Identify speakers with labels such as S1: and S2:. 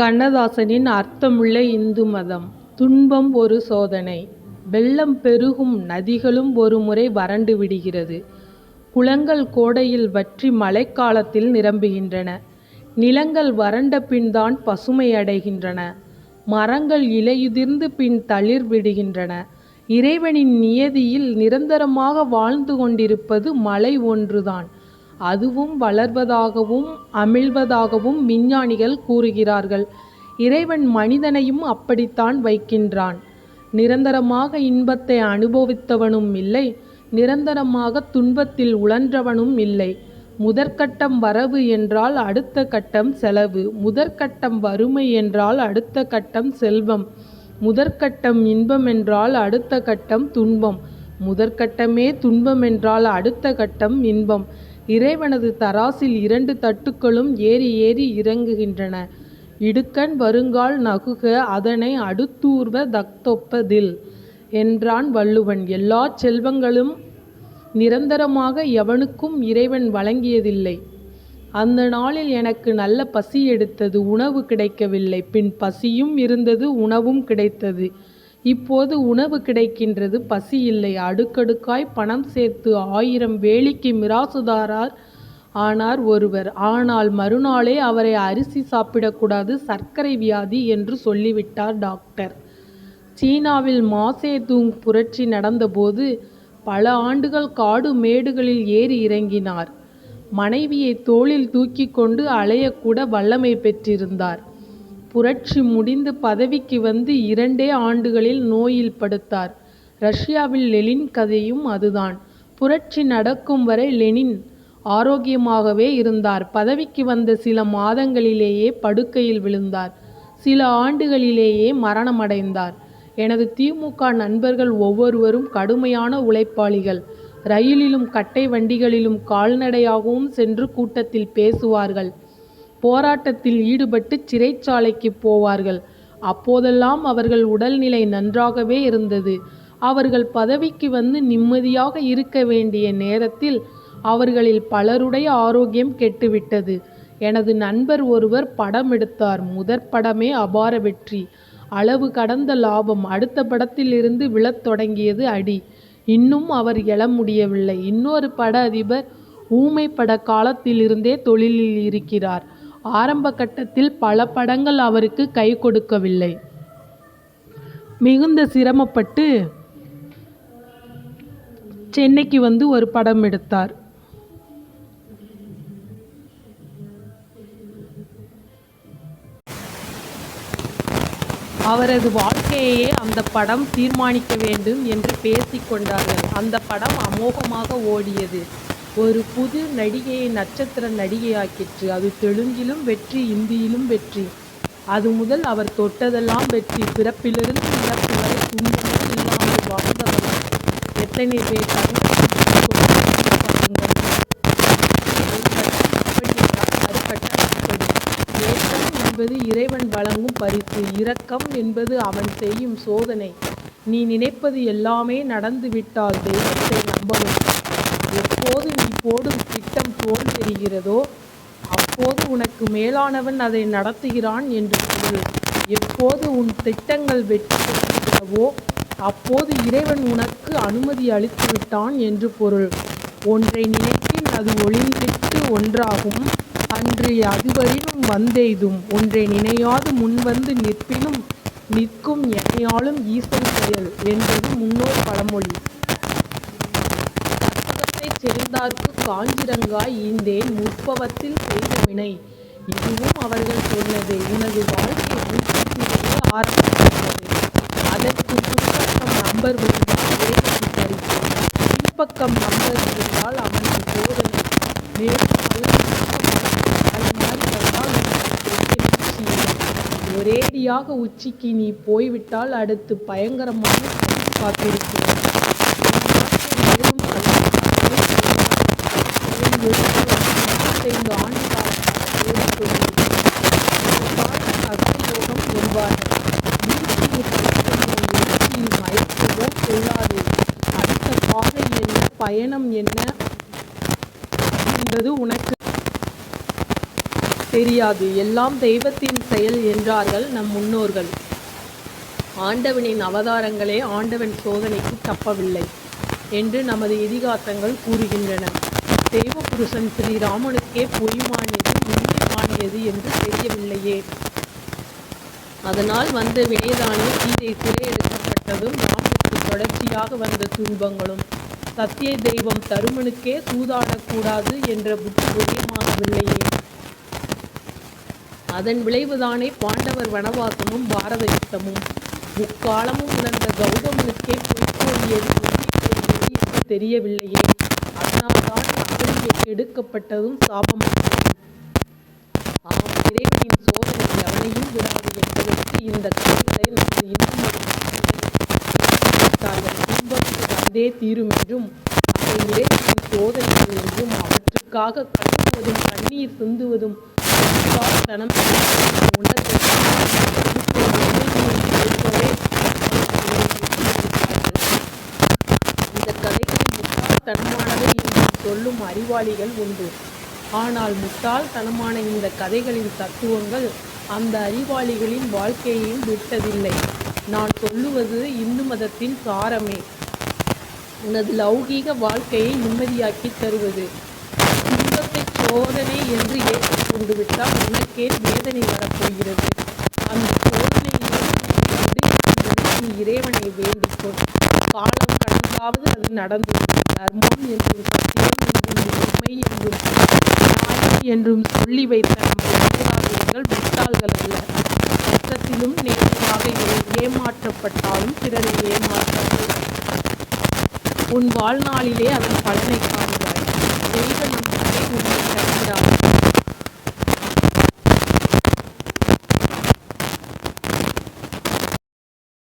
S1: கண்ணதாசனின் அர்த்தமுள்ள இந்து மதம் துன்பம் ஒரு சோதனை வெள்ளம் பெருகும் நதிகளும் ஒரு முறை வறண்டு விடுகிறது. குளங்கள் கோடையில் வற்றி மழைக்காலத்தில் நிரம்புகின்றன. நிலங்கள் வறண்ட பின்தான் பசுமையடைகின்றன. மரங்கள் இலையுதிர்ந்து பின் தளிர் விடுகின்றன. இறைவனின் நியதியில் நிரந்தரமாக வாழ்ந்து கொண்டிருப்பது மழை ஒன்றுதான். அதுவும் வளர்வதாகவும் அமிழ்வதாகவும் விஞ்ஞானிகள் கூறுகிறார்கள். இறைவன் மனிதனையும் அப்படித்தான் வைக்கின்றான். நிரந்தரமாக இன்பத்தை அனுபவித்தவனும் இல்லை. நிரந்தரமாக துன்பத்தில் உழன்றவனும் இல்லை. முதற்கட்டம் வரவு என்றால் அடுத்த கட்டம் செலவு. முதற்கட்டம் வறுமை என்றால் அடுத்த கட்டம் செல்வம். முதற்கட்டம் இன்பமென்றால் அடுத்த கட்டம் துன்பம். முதற்கட்டமே துன்பமென்றால் அடுத்த கட்டம் இன்பம். இறைவனது தராசில் இரண்டு தட்டுக்களும் ஏறி ஏறி இறங்குகின்றன. இடுக்கண் வருங்கால் நகுக அதனை அடுத்தூர்வ தக்தொப்பதில் என்றான் வள்ளுவன். எல்லாச் செல்வங்களும் நிரந்தரமாக எவனுக்கும் இறைவன் வழங்கியதில்லை. அந்த நாளில் எனக்கு நல்ல பசி எடுத்தது உணவு கிடைக்கவில்லை. பின் பசியும் இருந்தது உணவும் கிடைத்தது. இப்போது உணவு கிடைக்கின்றது பசி இல்லை. அடுக்கடுக்காய் பணம் சேர்த்து ஆயிரம் வேலிக்கு மிராசுதாரார் ஆனார் ஒருவர். ஆனால் மறுநாளே அவரை அரிசி சாப்பிடக்கூடாது சர்க்கரை வியாதி என்று சொல்லிவிட்டார் டாக்டர். சீனாவில் மாசேதுங் புரட்சி நடந்தபோது பல ஆண்டுகள் காடு மேடுகளில் ஏறி இறங்கினார். மனைவியை தோளில் தூக்கி கொண்டு அலையக்கூட வல்லமை பெற்றிருந்தார். புரட்சி முடிந்து பதவிக்கு வந்து இரண்டே ஆண்டுகளில் நோயில் படுத்தார். ரஷ்யாவில் லெனின் கதையும் அதுதான். புரட்சி நடக்கும் வரை லெனின் ஆரோக்கியமாகவே இருந்தார். பதவிக்கு வந்த சில மாதங்களிலேயே படுக்கையில் விழுந்தார். சில ஆண்டுகளிலேயே மரணமடைந்தார். எனது தி. மு. க. நண்பர்கள் ஒவ்வொருவரும் கடுமையான உழைப்பாளிகள். ரயிலிலும் கட்டை வண்டிகளிலும் கால்நடையாகவும் சென்று கூட்டத்தில் பேசுவார்கள். போராட்டத்தில் ஈடுபட்டு சிறைச்சாலைக்குப் போவார்கள். அப்போதெல்லாம் அவர்கள் உடல்நிலை நன்றாகவே இருந்தது. அவர்கள் பதவிக்கு வந்து நிம்மதியாக இருக்க வேண்டிய நேரத்தில் அவர்களில் பலருடைய ஆரோக்கியம் கெட்டுவிட்டது. எனது நண்பர் ஒருவர் படம் எடுத்தார். முதற் படமே அபார வெற்றி. அளவு கடந்த லாபம். அடுத்த படத்திலிருந்து விழத் தொடங்கியது அடி. இன்னும் அவர் எழ முடியவில்லை. இன்னொரு பட அதிபர் ஊமை பட காலத்திலிருந்தே தொழிலில் இருக்கிறார். ஆரம்ப கட்டத்தில் பல படங்கள் அவருக்கு கை கொடுக்கவில்லை. மிகுந்த சிரமப்பட்டு சென்னைக்கு வந்து ஒரு படம் எடுத்தார். அவரது வாழ்க்கையையே அந்த படம் தீர்மானிக்க வேண்டும் என்று பேசிக்கொண்டார்கள் அந்த படம் அமோகமாக ஓடியது. ஒரு புது நடிகையை நட்சத்திர நடிகையாக்கிற்று. அது தெலுங்கிலும் வெற்றி இந்தியிலும் வெற்றி. அது முதல் அவர் தொட்டதெல்லாம் வெற்றி. பிறப்பிலிருந்து இறப்பு வரை துன்பமே இல்லாமல் வாழ்ந்தவர் எத்தனை பேர் என்பது இறைவன் வழங்கும் பரிசு. இரக்கம் என்பது அவன் செய்யும் சோதனை. நீ நினைப்பது எல்லாமே நடந்து விட்டால் தெய்வத்தை நம்பவும். எப்போது நீ போடும் திட்டம் தோல்வியுறுகிறதோ அப்போது உனக்கு மேலானவன் அதை நடத்துகிறான் என்று பொருள். எப்போது உன் திட்டங்கள் வெற்றி பெறுகிறவோ அப்போது இறைவன் உனக்கு அனுமதி அளித்துவிட்டான் என்று பொருள். ஒன்றை நினைப்பின் அது ஒளிந்திட்டு ஒன்றாகும். அன்று அதுவரினும் வந்தெய்தும். ஒன்றை நினையாது முன்வந்து நிற்பினும் நிற்கும் எனையாளும் ஈசன் செயல் என்பது முன்னோர் பழமொழி. கற்பகத்தைச் காஞ்சிரங்காய் ஈந்தேன் முற்பவத்தில் செய்த வினை. இதுவும் அவர்கள் சொன்னதே. உனது வாழ்க்கை முன்கூட்டியே ஆரம்பமாகிறது. அதற்கு முன்பக்கம் நம்பர் விழுந்தால் இறைவனின் பரிசு. பின்பக்கம் நம்பர் விழுந்தால் அவனது போதனை மேலும் ஒரேடியாக உச்சிக்கு நீ போய்விட்டால் அடுத்து பயங்கரமான காத்திருக்கும் பயணம் என்ன என்பது உனக்கு தெரியாது. எல்லாம் தெய்வத்தின் செயல் என்றார்கள் நம் முன்னோர்கள். ஆண்டவனின் அவதாரங்களே ஆண்டவன் சோதனைக்கு தப்பவில்லை என்று நமது இதிகாசங்கள் கூறுகின்றன. தெய்வ புருஷன் ஸ்ரீராமனுக்கே பொய்மானியது மானியது மானியது என்று தெரியவில்லையே. அதனால் வந்த வினைதானே சீதை சிறையெடுக்கப்பட்டதும் ராமனுக்கு தொடர்ச்சியாக வந்த துன்பங்களும் சத்திய தெய்வம் தருமனுக்கே சூதாடக்கூடாது என்ற புத்தி உதயமாகவில்லையே அதன் விளைவுதானே பாண்டவர் வனவாசமும் பாரத யுத்தமும் முக்காலமும் இழந்த கௌதமனுக்கே பொய்க்கோழியது உண்மைக்கோழியது என்று தெரியவில்லையே. அதனால்தான் அப்படி எடுக்கப்பட்டதும் சாபமாகும் ஆம் இறைவனின் சோதனை எவனையும் விடாது என்பதற்கு இந்த கருத்தை நமது இன்னும் துன்பம் வந்தே தீரும் என்றும் அதை இறைவனின் சோதனைகள் என்றும் அவற்றுக்காக கழுவுவதும் கண்ணீர் சிந்துவதும் முட்டாள்தனம் இந்த கதைகளில் முட்டாள்தனமானவை என்று சொல்லும் அறிவாளிகள் உண்டு. ஆனால் முட்டாள்தனமான இந்த கதைகளின் தத்துவங்கள் அந்த அறிவாளிகளின் வாழ்க்கையையும் விட்டதில்லை. நான் சொல்லுவது இந்து மதத்தின் சாரமே. உனது லௌகீக வாழ்க்கையை நிம்மதியாக்கி தருவது. துன்பத்தை சோதனை என்று ஏற்றுக் கொண்டுவிட்டால் உனக்கே வேதனை வரப்போகிறது. அந்த சோதனையிலிருந்து இறைவனை வேண்டிக்கொள். காலம் கடந்தாவது அது நடந்தது தர்மம் என்றும் சத்தியம் என்றும் உண்மை என்றும் நியாயம் என்றும் சொல்லி வைத்த நமது மூதாதையர்கள் முட்டாள்கள் அல்ல. கஷ்டத்திலும் நேரமாக ஏமாற்றப்பட்டாலும் பிறரை ஏமாற்றாது உன் வாழ்நாளிலே அதன் பலனை காண்பாய். தெய்வ நம்பிக்கை உன்னை தருகிறார்.